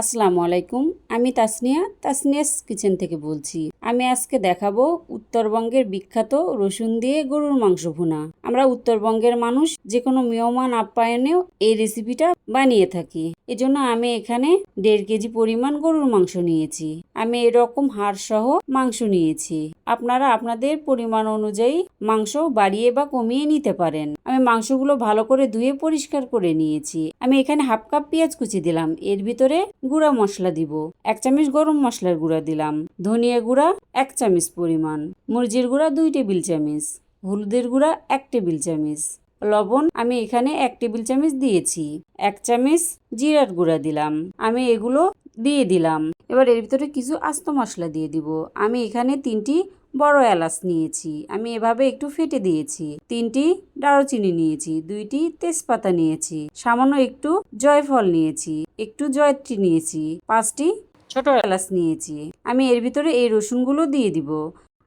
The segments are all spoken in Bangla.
আসসালামু আলাইকুম, আমি তাসনিয়া, তাসনিয়াস কিচেন থেকে বলছি। আমি আজকে দেখাবো উত্তরবঙ্গের বিখ্যাত রসুন দিয়ে গরুর মাংস ভুনা। আমরা উত্তরবঙ্গের মানুষ যে কোনো মেয়মান আপ্যায়নেও এই রেসিপিটা বানিয়ে থাকি। এজন্য আমি এখানে দেড় কেজি পরিমাণ গরুর মাংস নিয়েছি। আমি এরকম হাড় সহ মাংস নিয়েছি। আপনারা আপনাদের পরিমাণ অনুযায়ী মাংস বাড়িয়ে বা কমিয়ে নিতে পারেন। আমি মাংসগুলো ভালো করে ধুয়ে পরিষ্কার করে নিয়েছি। আমি এখানে হাফ কাপ পেঁয়াজ কুচি দিলাম। এর ভিতরে গুঁড়া মশলা দিব। এক চামচ গরম মশলার গুঁড়া দিলাম। ধনিয়া গুঁড়া এক চামচ পরিমাণ। মরিচের গুঁড়া দুই টেবিল চামচ। হলুদের গুঁড়া এক টেবিল চামচ। লবণ আমি এখানে এক টেবিল চামচ দিয়েছি। এক চামচ জিরার গুঁড়া দিলাম। আমি এগুলো দিয়ে দিলাম। এবার এর ভিতরে কিছু আস্ত মশলা দিয়ে দিব। আমি এখানে তিনটি বড় এলাচ নিয়েছি। আমি এভাবে একটু ফেটে দিয়েছি। তিনটি দারুচিনি নিয়েছি। দুইটি তেজপাতা নিয়েছি। সামান্য একটু জয়ফল নিয়েছি। একটু জয়ত্রী নিয়েছি। পাঁচটি ছোট এলাচ নিয়েছি। আমি এর ভিতরে এই রসুনগুলো দিয়ে দিব।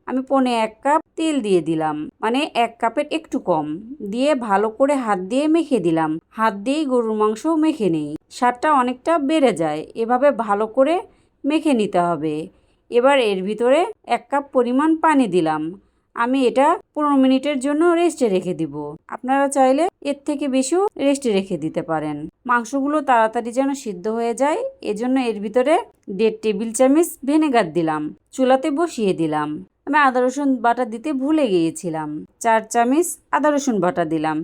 আমি পনে এক কাপ তেল দিয়ে দিলাম। মানে এক কাপের একটু কম। দিয়ে ভালো করে হাত দিয়ে মেখে দিলাম। হাত দিয়েই গরুর মাংস মেখে নেই। স্বাদটা অনেকটা বেড়ে যায়। এভাবে ভালো করে মেখে নিতে হবে। এবার এর ভিতরে এক কাপ পরিমাণ পানি দিলাম। আমি এটা পনেরো মিনিটের জন্য রেস্টে রেখে দিব। আপনারা চাইলে এর থেকে বেশিও রেস্টে রেখে দিতে পারেন। মাংসগুলো তাড়াতাড়ি যেন সিদ্ধ হয়ে যায়, এজন্য এর ভিতরে দেড় টেবিল চামচ ভিনেগার দিলাম। চুলাতে বসিয়ে দিলাম। আমি আদা রসুন বাটা দিতে ভুলে গিয়েছিলাম। চার চামচ আদা রসুন বাটা দিলাম।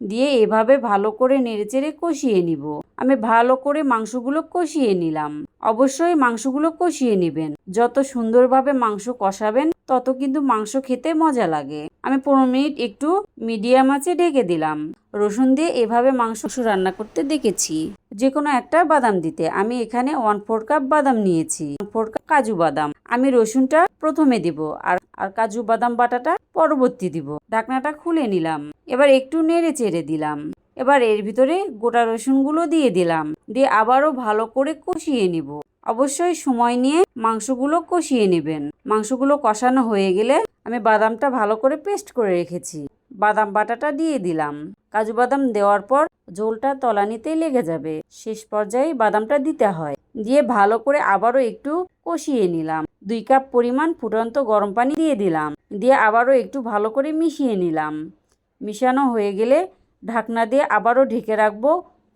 দিয়ে এভাবে ভালো করে নেড়েচেড়ে কষিয়ে নিব। আমি ভালো করে মাংসগুলো কষিয়ে নিলাম। অবশ্যই মাংসগুলো কষিয়ে নেবেন। যত সুন্দরভাবে মাংস কষাবেন, তত কিন্তু মাংস খেতে মজা লাগে। আমি পনেরো মিনিট একটু মিডিয়াম আঁচে ঢেকে দিলাম। রসুন দিয়ে এভাবে মাংস রান্না করতে দেখেছি। যে কোনো একটা বাদাম দিতে। আমি এখানে ওয়ান ফোর কাপ বাদাম নিয়েছি। ওয়ান ফোর কাপ কাজু বাদাম। আমি রসুনটা প্রথমে দিব আর আর কাজু বাদাম বাটাটা পরবর্তী দিব। ঢাকনাটা খুলে নিলাম। এবার একটু নেড়ে চেড়ে দিলাম। এবার এর ভিতরে গোটা রসুনগুলো দিয়ে দিলাম। দিয়ে আবারও ভালো করে কষিয়ে নিব। অবশ্যই সময় নিয়ে মাংসগুলো কষিয়ে নেবেন। মাংসগুলো কষানো হয়ে গেলে আমি বাদামটা ভালো করে পেস্ট করে রেখেছি। বাদাম বাটাটা দিয়ে দিলাম। কাজু বাদাম দেওয়ার পর ঝোলটা তলানিতেই লেগে যাবে। শেষ পর্যায়ে বাদামটা দিতে হয়। দিয়ে ভালো করে আবারও একটু কষিয়ে নিলাম। দুই কাপ পরিমাণ ফুটন্ত গরম পানি দিয়ে দিলাম। দিয়ে আবারও একটু ভালো করে মিশিয়ে নিলাম। মিশানো হয়ে গেলে ঢাকনা দিয়ে আবারও ঢেকে রাখব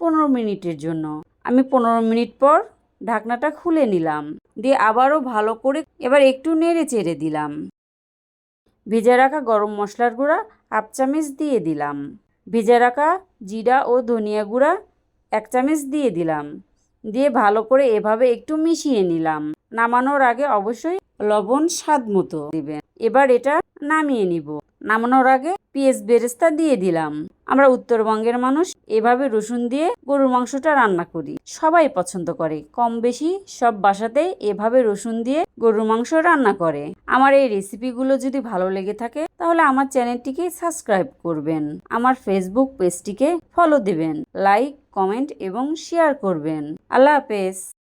পনেরো মিনিটের জন্য। আমি পনেরো মিনিট পর ঢাকনাটা খুলে নিলাম। দিয়ে আবারও ভালো করে এবার একটু নেড়ে চেড়ে দিলাম। ভেজে রাখা গরম মশলার গুঁড়া হাফ চামচ দিয়ে দিলাম। ভেজে রাখা জিরা ও ধনিয়া গুঁড়া এক চামচ দিয়ে দিলাম। দিয়ে ভালো করে এভাবে একটু মিশিয়ে নিলাম। নামানোর আগে অবশ্যই লবণ স্বাদ মতো দিবেন। এবার এটা নামিয়ে নিব। নামানোর আগে পেঁয়াজ বেরেস্তা দিয়ে দিলাম। আমরা উত্তরবঙ্গের মানুষ, এভাবে রসুন দিয়ে গরুর মাংসটা রান্না করি। সবাই পছন্দ করে। কম বেশি সব বাসাতেই এভাবে রসুন দিয়ে গরুর মাংস রান্না করে। আমার এই রেসিপিগুলো যদি ভালো লেগে থাকে, তাহলে আমার চ্যানেলটিকে সাবস্ক্রাইব করবেন। আমার ফেসবুক পেজটিকে ফলো দিবেন। লাইক কমেন্ট এবং শেয়ার করবেন। আল্লাহ হাফেজ।